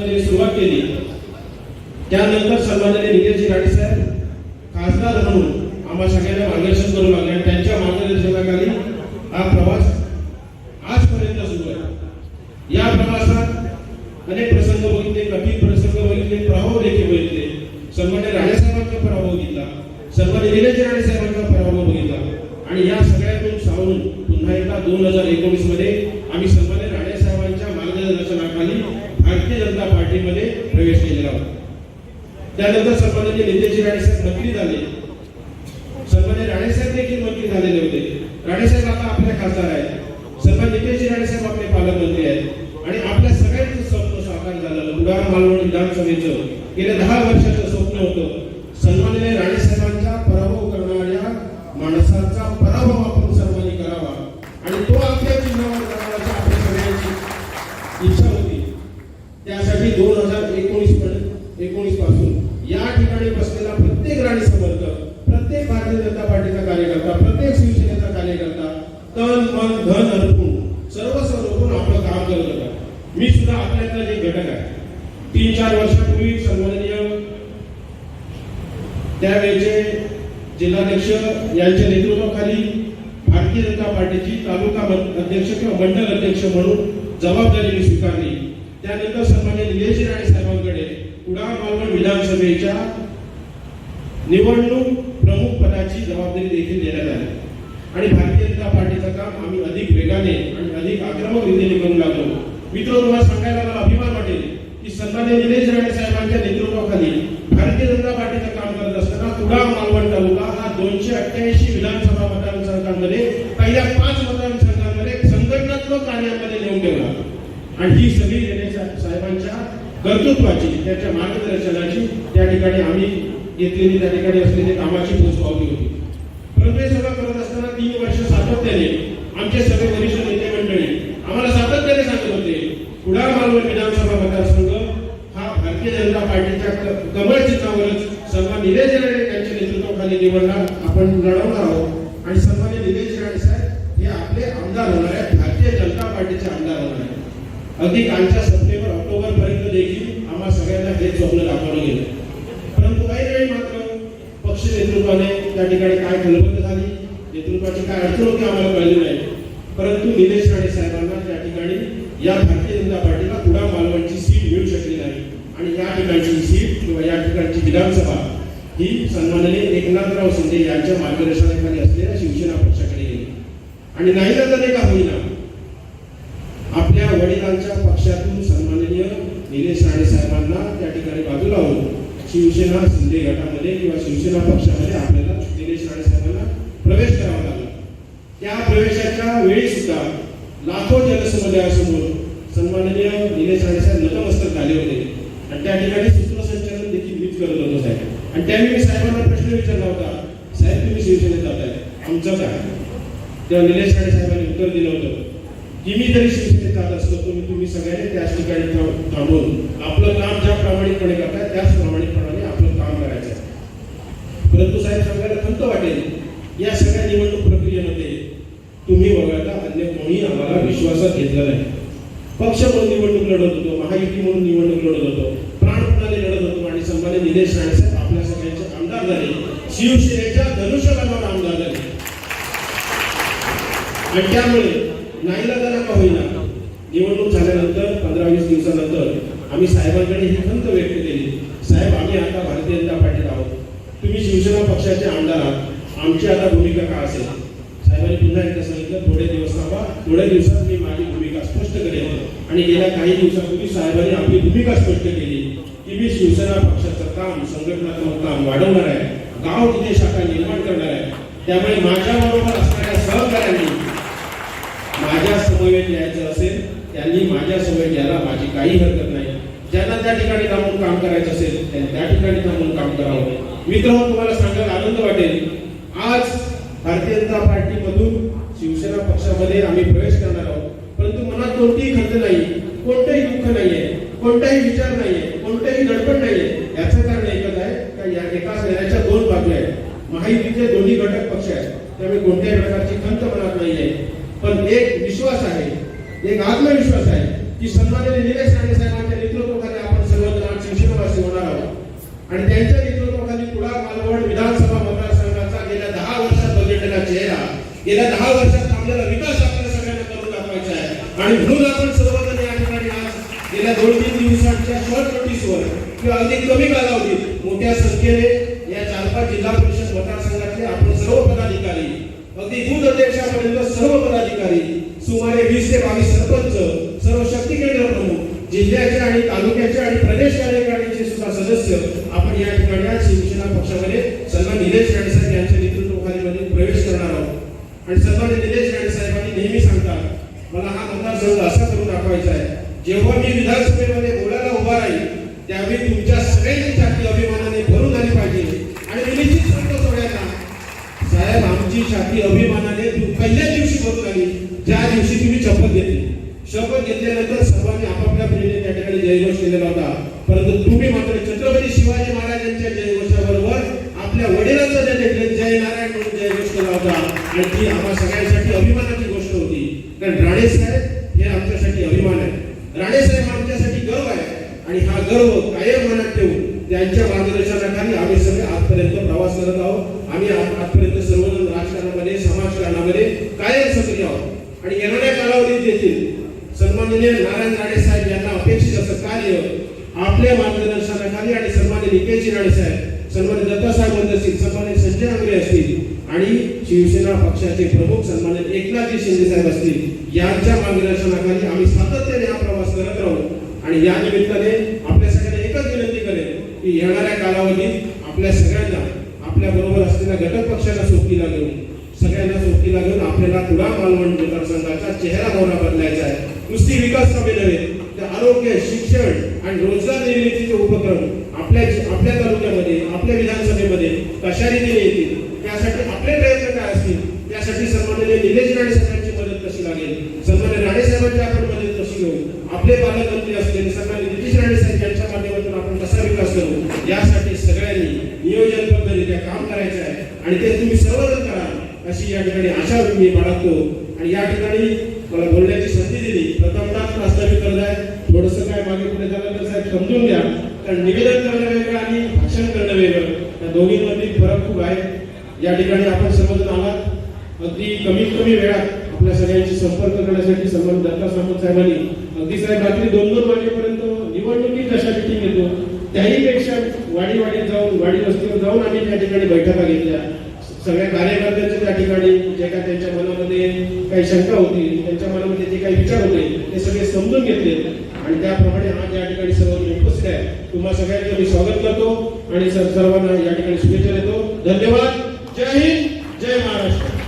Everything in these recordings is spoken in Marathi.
हजार सुरुवात केली. त्यानंतर सन्माननीय नितेशजी राणे साहेब खासदार म्हणून आम्हा सगळ्यांना मार्गदर्शन करू लागले आणि त्यांच्या मार्गदर्शनाखाली हा प्रवास आजपर्यंत सुरू आहे. या प्रवासात अनेक प्रसंग बघितले कठीण प्रसंग बघितले प्रभाव देखील बघितले. सन्मान्य राणे साहेबांचा पराभव बघितला. सन्मान्य निलेश राणे साहेबांचा पराभव बघितला. आणि या सगळ्यातून सावरून पुन्हा एकदा दोन हजार एकोणीसमध्ये आम्ही सन्मान्य राणे साहेबांच्या मार्गदर्शनाखाली भारतीय जनता पार्टीमध्ये प्रवेश केलेला होता. त्यानंतर सन्मान्य नितेशजी राणेसाहेब मंत्री झाले सन्मान्य राणेसाहेब देखील मंत्री झालेले होते. राणेसाहेब आता आपल्या खासदार आहेत. सन्मान्य नितेशजी राणेसाहेब आपले पालकमंत्री आहेत. आणि आपल्या सगळ्यांचं स्वप्न साकार झालं. उदार मालवण विधानसभेचं. गेल्या दहा वर्षाचं स्वप्न होतं. जिल्हाध्यक्ष यांच्या नेतृत्वाखाली भारतीय जनता पार्टीची तालुका अध्यक्ष किंवा मंडल अध्यक्ष म्हणून जबाबदारी मी स्वीकारली. त्यानंतर सन्मान्य निलेश राणे साहेबांकडे कुडाळ मालवण विधानसभेच्या निवडणूक प्रमुख पदाची जबाबदारी देखील देण्यात आली. आणि भारतीय जनता पार्टीचं काम आम्ही अधिक वेगाने आणि अधिक आक्रमक रीतीने करू लागलो. मित्र तुम्हाला सांगायला मला अभिमान वाटेल की सन्मान्य निलेश राणे साहेबांच्या नेतृत्वाखाली भारतीय जनता पार्टीचं काम करत असताना कुडाळ मालवण तालुका हा दोनशे अठ्ठ्याऐंशी विधानसभा मतदारसंघांमध्ये पहिल्या पाच मतदारसंघांमध्ये संघटनात्मक कार्यामध्ये नेऊन ठेवला. आणि ही सगळी साहेबांच्या कर्तृत्वाची त्याच्या मार्गदर्शनाची त्या ठिकाणी आम्ही घेतलेली त्या ठिकाणी असलेली कामाची पोचपावती होती. परंतु हे सगळं करत असताना तीन वर्ष सातत्याने आमचे सगळे वरिष्ठ नेते मंडळी आम्हाला सातत्याने सांगत होते कुडाळ मालवण विधानसभा मतदारसंघ हा भारतीय जनता पार्टीच्या कमळ चिन्हावरच सर्व निलेश राणे निवडणार आपण लढवणार आहोत. आणि सन्मान्य निलेश राणे साहेब हे आपले आमदार होणार आहेत. भारतीय जनता पार्टीचे आमदार होणार आहेत. अगदी कालच्या सप्टेंबर ऑक्टोबर पर्यंत देखील आम्हा सगळ्यांना हे स्वप्न दाखवलं गेलं. परंतु काही वेळी मात्र पक्ष नेतृत्वाने त्या ठिकाणी काय खलबंद झाली? नेतृत्वाची काय अडचण होती आम्हाला कळली नाही. परंतु निलेश राणे साहेबांना त्या ठिकाणी या भारतीय जनता पार्टीला कुडा मालवणची सीट मिळू शकली नाही. आणि या ठिकाणची सीट किंवा या ठिकाणची विधानसभा ही सन्माननीय एकनाथराव शिंदे यांच्या मार्गदर्शनाखाली असलेल्या शिवसेना पक्षाकडे गेली. आणि नाही तर का होईना आपल्या वडिलांच्या पक्षातून सन्माननीय निलेश राणे साहेबांना त्या ठिकाणी बाजूला होऊन शिवसेना शिंदे गटामध्ये किंवा शिवसेना पक्षामध्ये आपल्याला निलेश राणे साहेबांना प्रवेश करावा लागला. त्या प्रवेशाच्या वेळी सुद्धा लाखो जनसमुदायासमोर सन्माननीय निलेश राणे साहेब नतमस्तक झाले होते. आणि त्या ठिकाणी सूत्रसंचालन देखील मीच करत होतो. आणि त्यावेळी मी साहेबांना प्रश्न विचारला होता साहेब तुम्ही शिवसेनेत जाताय. आमचं काय? तेव्हा निलेश राणे साहेबांनी उत्तर दिलं होतं की मी तरी शिवसेनेत जात असतो तुम्ही तुम्ही सगळ्यांनी त्याच ठिकाणी थांबून आपलं काम ज्या प्रामाणिकपणे करताय त्याच प्रामाणिकपणाने आपलं काम करायचं आहे. परंतु साहेब सांगायला खंत वाटेल या सगळ्या निवडणूक प्रक्रियेमध्ये तुम्ही वगळता अन्य कोणी आम्हाला विश्वासात घेतला नाही. पक्ष म्हणून निवडणूक लढत होतो महायुती म्हणून निवडणूक लढत होतो प्राणपणाने लढत होतो आणि सन्मान्य निलेश राणे साहेब आमदार झाले शिवसेनेच्या धनुष्यबाणावर आमदार झाले आणि त्यामुळे नाहीला का होईना निवडणूक झाल्यानंतर पंधरा वीस दिवसानंतर आम्ही साहेबांकडे ही खंत व्यक्त केली. साहेब आम्ही आता भारतीय जनता पार्टीत आहोत. तुम्ही शिवसेना पक्षाचे आमदार आहात. आमची आता भूमिका का असेल? साहेबांनी पुन्हा एकदा सांगितलं थोडे दिवस थांबा. थोड्या दिवसात मी माझी भूमिका स्पष्ट करेन. आणि गेल्या काही दिवसापूर्वी साहेबांनी आपली भूमिका स्पष्ट केली की मी शिवसेना पक्षाचं काम संघटनात्मक काम वाढवणार आहे. गाव तिथे शाखा निर्माण करणार आहे. त्यामुळे माझ्या बरोबर असणाऱ्या सहकाऱ्यांनी माझ्या समवेत यायचं असेल त्यांनी माझ्या समवेत यायला माझी काही हरकत नाही. ज्यांना त्या ठिकाणी थांबून काम करायचं असेल त्यांनी त्या ठिकाणी थांबून काम करावं. मित्र हो, तुम्हाला सांगायला आनंद वाटेल. आज भारतीय जनता पार्टीमधून शिवसेना पक्षामध्ये आम्ही प्रवेश करणार आहोत. परंतु मनात कोणतीही खंत नाही कोणतंही दुःख नाहीये कोणताही विचार नाहीये कोणतंही दडपण नाहीये याचं कारण एकच आहे का या एकाच नेण्याच्या दोन बाजू आहेत महायुतीचे दोन्ही घटक पक्ष आहेत. त्यामुळे कोणत्याही प्रकारची खंत मनात नाहीये पण एक विश्वास आहे एक आत्मविश्वास आहे की सन्माननीय निलेश राणे साहेबांच्या नेतृत्वाखाली आपण सर्वजण आज शिवसेनावासी होणार आहोत. आणि त्यांच्या नेतृत्वाखाली कुडाळ मालवण विधानसभा मतदारसंघाचा गेल्या दहा वर्षात बदललेला चेहरा गेल्या दहा वर्षात थांबलेला विकास आपल्या सगळ्यांना करून दाखवायचा आहे. आणि म्हणून आपण सर्वजण या ठिकाणी आज गेल्या दोन तीन दिवसांच्या शॉर्ट नोटीसवर किंवा अगदी कमी कालावधीत मोठ्या संख्येने या चार पाच जिल्हा परिषद मतदारसंघातले आपण सर्व पदाधिकारी अगदी बूथ अध्यक्षापर्यंत सर्व पदाधिकारी सुमारे वीस ते बावीस सरपंच सर्व शक्ती केंद्र प्रमुख जिल्ह्याचे आणि तालुक्याचे आणि प्रदेश कार्यकारिणीचे सुद्धा सदस्य शपथ घेतल्यानंतर सर्वांनी आपापल्या परीने त्या ठिकाणी जयघोष केलेला होता. परंतु तुम्ही मात्र छत्रपती शिवाजी महाराजांच्या जयघोषाबरोबर आपल्या वडिलांचा त्या ठिकाणी जय नारायण म्हणून जयघोष केला होता. आणि ती आम्हा सगळ्यांसाठी अभिमानाची गोष्ट होती. कारण राणे साहेब हे आमच्यासाठी अभिमान आहे राणे साहेब आमच्यासाठी गर्व आहे आणि हा गर्व कायम मनात ठेवून त्यांच्या मार्गदर्शनाखाली आम्ही सगळे आजपर्यंत प्रवास करत आहोत आम्ही आज- आजपर्यंत सर्वजण राजकारणामध्ये समाजकारणामध्ये कायम सक्रिय आहोत आणि येणाऱ्या कालावधीत देखील सन्माननीय नारायण राणे साहेब यांना अपेक्षित असं कार्य आपल्या मार्गदर्शनाखाली आणि सन्मान्य निकेजी राणे साहेब सन्मान्य दत्तासाहेब बंद असतील सन्मान्य संजय आंग्रे असतील आणि शिवसेना पक्षाचे प्रमुख सन्मान्य एकनाथजी शिंदे साहेब असतील यांच्या मार्गदर्शनाखाली आम्ही सातत्याने हा प्रवास करत राहू. आणि या निमित्ताने आपल्या सगळ्यांना एकच विनंती करेल की येणाऱ्या कालावधीत आपल्या सगळ्यांना आपल्या बरोबर असलेल्या घटक पक्षांना सोबतीला घेऊन सगळ्यांना सोबतीला घेऊन आपल्याला कुडा मालवण मतदारसंघाचा चेहरा मोहरा बदलायचा आहे नुसती विकास कामे नव्हे तर आरोग्य शिक्षण आणि रोजगार निर्मितीचे उपक्रम आपल्या आपल्या तालुक्यामध्ये आपल्या विधानसभेमध्ये कशा रीतीने येतील? त्यासाठी आपले प्रयत्न काय असतील? त्यासाठी सन्माननीय निलेश राणे साहेबांची मदत कशी लागेल? सन्मान्य राणे साहेबांची आपण मदत कशी घेऊ? आपले पालकमंत्री असलेले सन्मान्य नितीश राणे साहेब यांच्या माध्यमातून आपण कसा विकास करू? यासाठी सगळ्यांनी नियोजनबद्धरित्या काम करायचं आहे आणि ते तुम्ही सर्वजण करा अशी या ठिकाणी आशा मी बाळगतो. आणि या ठिकाणी मला बोलण्याची प्रथमतः करत आहे थोडस काय मागे पुढे झालं तर साहेब समजून घ्या. कारण निवेदन करणं वेगळं आणि भाषण करणं वेगळं. या दोन्हीमध्ये फरक खूप आहे. या ठिकाणी आपण सर्वजण आलात. अगदी कमीत कमी वेळात आपल्या सगळ्यांशी संपर्क करण्यासाठी संबंध दत्ता सामंत साहेबांनी अगदी साहेब रात्री दोन दोन वाजेपर्यंत निवडणुकीत कशा मिटिंग येतो त्याही पेक्षा वाडी वाडीत जाऊन वाडी वस्तीवर जाऊन आम्ही त्या ठिकाणी बैठका घेतल्या. सगळ्या कार्यकर्त्यांचे त्या ठिकाणी जे काय त्यांच्या मनामध्ये काही शंका होती त्यांच्या मनामध्ये जे काही विचार होते ते सगळे समजून घेतले. आणि त्याप्रमाणे आज या ठिकाणी सर्व उपस्थित आहे तुम्हा सगळ्यांचं मी स्वागत करतो आणि सर्वांना या ठिकाणी शुभेच्छा देतो. धन्यवाद. जय हिंद जय महाराष्ट्र.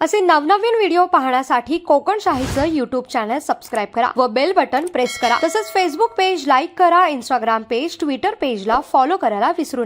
असे नवनवीन व्हिडिओ पाहण्यासाठी कोकण शाहीचं युट्यूब चॅनल सबस्क्राईब करा व बेल बटन प्रेस करा. तसंच फेसबुक पेज लाईक करा इंस्टाग्राम पेज ट्विटर पेजला फॉलो करायला विसरू नका.